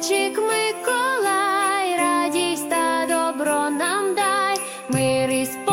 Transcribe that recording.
Зайчик Миколай, радість та добро нам дай, мир і спокій.